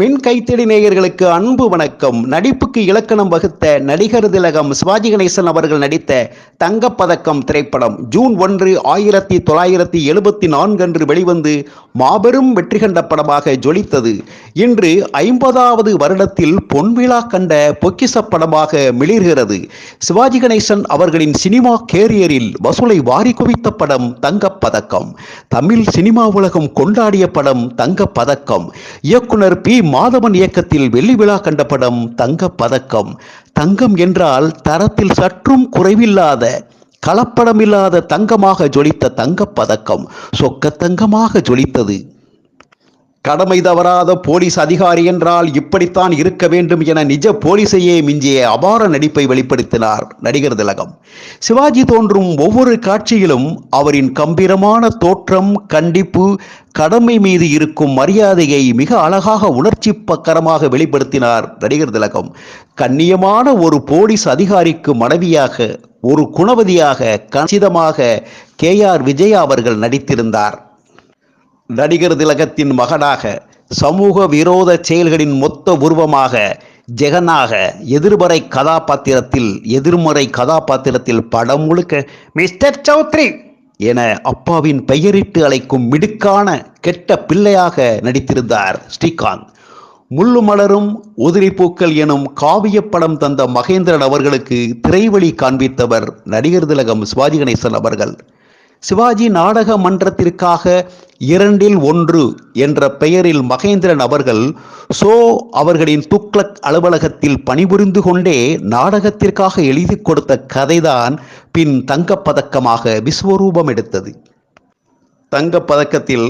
மின் கைத்தடி நேயர்களுக்கு அன்பு வணக்கம். நடிப்புக்கு இலக்கணம் வகுத்த நடிகர் திலகம் சிவாஜி கணேசன் அவர்கள் நடித்த தங்கப்பதக்கம் திரைப்படம் ஜூன் ஒன்று ஆயிரத்தி தொள்ளாயிரத்தி எழுபத்தி நான்கு அன்று வெளிவந்து மாபெரும் வெற்றி கண்ட படமாக ஜொலித்தது. இன்று ஐம்பதாவது வருடத்தில் பொன்விழா கண்ட பொக்கிச படமாக மிளிர்கிறது. சிவாஜி கணேசன் அவர்களின் சினிமா கேரியரில் வசூலை வாரி குவித்த படம் தங்கப்பதக்கம். தமிழ் சினிமா உலகம் கொண்டாடிய படம் தங்கப்பதக்கம். இயக்குனர் பி மாதவன் இயக்கத்தில் வெள்ளி விழா கண்ட படம் தங்க பதக்கம் தங்கம் என்றால் தரத்தில் சற்றும் குறைவில்லாத கலப்படமில்லாத தங்கமாக ஜொலித்த தங்க பதக்கம் சொக்க தங்கமாக ஜொலித்தது. கடமை தவறாத போலீஸ் அதிகாரி என்றால் இப்படித்தான் இருக்க வேண்டும் என நிஜ போலீசையே மிஞ்சிய அபார நடிப்பை வெளிப்படுத்தினார் நடிகர் திலகம். சிவாஜி தோன்றும் ஒவ்வொரு காட்சியிலும் அவரின் கம்பீரமான தோற்றம் கண்டிப்பு கடமை மீது இருக்கும் மரியாதையை மிக அழகாக உணர்ச்சி பக்கரமாக வெளிப்படுத்தினார் நடிகர் திலகம். கண்ணியமான ஒரு போலீஸ் அதிகாரிக்கு மனைவியாக ஒரு குணவதியாக கச்சிதமாக கே ஆர் விஜயா அவர்கள் நடித்திருந்தார். நடிகர் திலகத்தின் மகனாக சமூக விரோத செயல்களின் மொத்த உருவமாக ஜெகனாக எதிர்மறை கதாபாத்திரத்தில் எதிர்மறை கதாபாத்திரத்தில் படம் முழுக்க மிஸ்டர் சௌத்ரி என அப்பாவின் பெயரிட்டு அழைக்கும் மிடுக்கான கெட்ட பிள்ளையாக நடித்திருந்தார் ஸ்ரீகாந்த். முள்ளு மலரும் உதிரி பூக்கள் எனும் காவிய படம் தந்த மகேந்திரன் அவர்களுக்கு திரைவழி காண்பித்தவர் நடிகர் திலகம் சிவாஜி கணேசன் அவர்கள். சிவாஜி நாடக மன்றத்திற்காக இரண்டில் ஒன்று என்ற பெயரில் மகேந்திரன் அவர்கள் சோ அவர்களின் துக்ளக் அலுவலகத்தில் பணிபுரிந்து கொண்டே நாடகத்திற்காக எழுதி கொடுத்த கதைதான் பின் தங்கப்பதக்கமாக விஸ்வரூபம் எடுத்தது. தங்கப்பதக்கத்தில்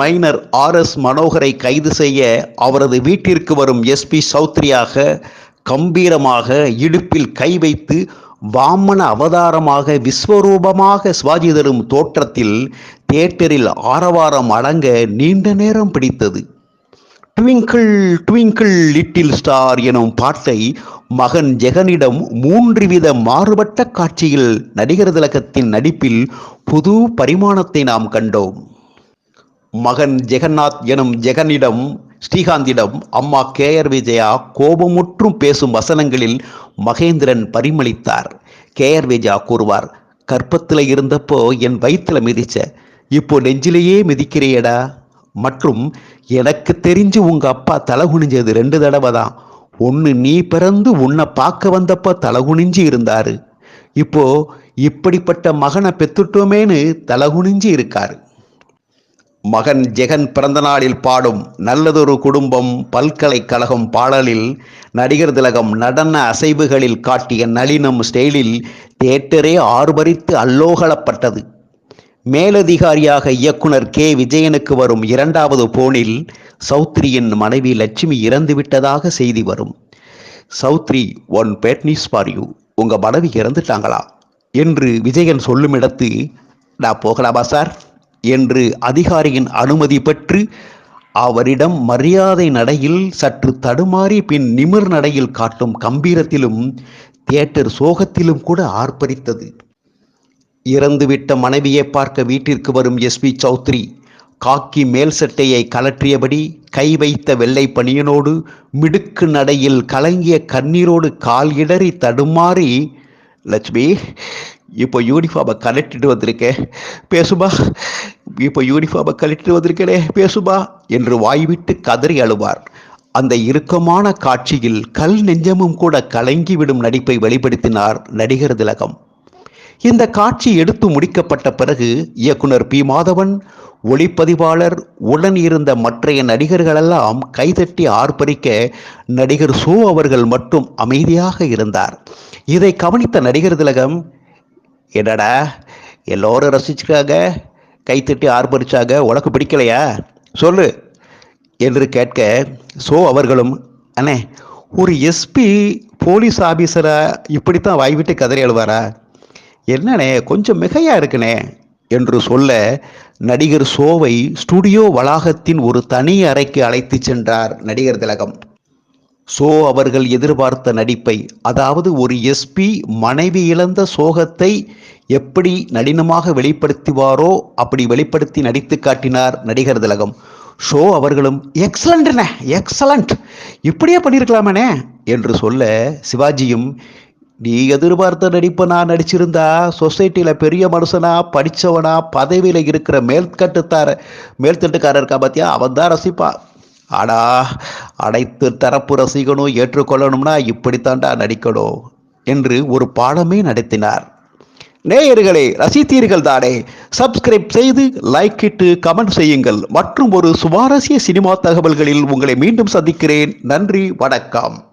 மைனர் ஆர் எஸ் மனோகரை கைது செய்ய அவரது வீட்டிற்கு வரும் எஸ்பி சௌத்ரியாக கம்பீரமாக இடுப்பில் கை வைத்து வாமன அவதாரமாக விஸ்வரூபமாக சிவாஜி தரும் தோற்றத்தில் தியேட்டரில் ஆரவாரம் அடங்க நீண்ட நேரம் பிடித்தது. ட்விங்கிள் ட்விங்கிள் லிட்டில் ஸ்டார் எனும் பாட்டை மகன் ஜெகனிடம் மூன்று வித மாறுபட்ட காட்சியில் நடிகர் திலகத்தின் நடிப்பில் புது பரிமாணத்தை நாம் கண்டோம். மகன் ஜெகநாத் எனும் ஜெகனிடம் ஸ்ரீகாந்திடம் அம்மா கே. ஆர். விஜயா கோபமுற்றும் பேசும் வசனங்களில் மகேந்திரன் பரிமளித்தார். கே. ஆர். விஜயா கூறுவார் கற்பத்தில் இருந்தப்போ என் வயிற்றுல மிதிச்ச இப்போ நெஞ்சிலேயே மிதிக்கிறியடா. மற்றும் எனக்கு தெரிஞ்சு உங்க அப்பா தலை குனிஞ்சது ரெண்டு தடவை தான். ஒன்று நீ பிறந்து உன்னை பார்க்க வந்தப்போ தலை குனிஞ்சு இருந்தாரு. இப்போ இப்படிப்பட்ட மகனை பெத்துட்டோமேன்னு தலை குனிஞ்சு இருக்காரு. மகன் ஜெகன் பிறந்தநாளில் பாடும் நல்லதொரு குடும்பம் பல்கலைக்கழகம் பாடலில் நடிகர் திலகம் நடன அசைவுகளில் காட்டிய நளினம் ஸ்டைலில் தியேட்டரே ஆர்பரித்து அல்லோகலப்பட்டது. மேலதிகாரியாக இயக்குனர் கே. விஜயனுக்கு வரும் இரண்டாவது போனில் சௌத்ரியின் மனைவி லட்சுமி இறந்துவிட்டதாக செய்தி வரும். Chowdhury one bad news for you. உங்கள் மனைவி இறந்துட்டாங்களா? என்று விஜயன் சொல்லும் இடத்து நான் போகலாமா சார்? என்று அதிகாரியின் அனுமதி பெற்று அவரிடம் மரியாதை நடையில் சற்று தடுமாறி பின் நிமிர் நடையில் காட்டும் கம்பீரத்திலும் தியேட்டர் சோகத்திலும் கூட ஆர்ப்பரித்தது. இறந்துவிட்ட மனைவியை பார்க்க வீட்டிற்கு வரும் எஸ்பி சௌத்ரி காக்கி மேல் சட்டையை கலற்றியபடி கை வைத்த வெள்ளை பனியனோடு மிடுக்கு நடையில் கலங்கிய கண்ணீரோடு கால் இடறி தடுமாறி லட்சுமி இப்போ யூனிஃபார்மை கலட்டிட்டு வந்திருக்கேன் பேசுமா? இப்போ யூனிஃபார்மை கலட்டிட்டு வந்திருக்கேனே பேசுமா? என்று வாய்விட்டு கதறி அழுவார். அந்த இறுக்கமான காட்சியில் கல் நெஞ்சமும் கூட கலங்கிவிடும் நடிப்பை வெளிப்படுத்தினார் நடிகர் திலகம். இந்த காட்சி எடுத்து முடிக்கப்பட்ட பிறகு இயக்குனர் பி. மாதவன் ஒளிப்பதிவாளர் உடன் இருந்த மற்றைய நடிகர்களெல்லாம் கைதட்டி ஆர்ப்பரிக்க நடிகர் சோ அவர்கள் மட்டும் அமைதியாக இருந்தார். இதை கவனித்த நடிகர் திலகம் என்னடா எல்லோரும் ரசிச்சுக்காங்க கைத்தட்டி ஆர்ப்பரிச்சாங்க உனக்கு பிடிக்கலையா? சொல்லு என்று கேட்க சோ அவர்களும் அண்ணே ஒரு எஸ்பி போலீஸ் ஆஃபீஸராக இப்படித்தான் வாய்விட்டு கதறி எழுவாரா என்னண்ணே கொஞ்சம் மிகையா இருக்குனே என்று சொல்ல நடிகர் சோவை ஸ்டுடியோ வளாகத்தின் ஒரு தனி அறைக்கு அழைத்து சென்றார் நடிகர் திலகம். சோ அவர்கள் எதிர்பார்த்த நடிப்பை அதாவது ஒரு எஸ்பி மனைவி இழந்த சோகத்தை எப்படி நளினமாக வெளிப்படுத்துவாரோ அப்படி வெளிப்படுத்தி நடித்து காட்டினார் நடிகர் திலகம். ஷோ அவர்களும் எக்ஸலண்ட்ண்ணே எக்ஸலண்ட் இப்படியே பண்ணியிருக்கலாமேனே என்று சொல்ல சிவாஜியும் நீ எதிர்பார்த்த நடிப்பை நான் நடிச்சிருந்தா சொசைட்டியில் பெரிய மனுஷனா படித்தவனா பதவியில் இருக்கிற மேல்கட்டுத்தார மேல்தட்டுக்காரர் இருக்கா பார்த்தியா அவன் தான் ரசிப்பா அடா அனைத்து தரப்பு ரசிகனும் ஏற்றுக்கொள்ளணும்னா இப்படித்தாண்டா நடிக்கணும் என்று ஒரு பாடமே நடத்தினார். நேயர்களே ரசித்தீர்கள் தானே சப்ஸ்கிரைப் செய்து லைக் இட்டு கமெண்ட் செய்யுங்கள். மற்றும் ஒரு சுவாரஸ்ய சினிமா தகவல்களில் உங்களை மீண்டும் சந்திக்கிறேன். நன்றி வணக்கம்.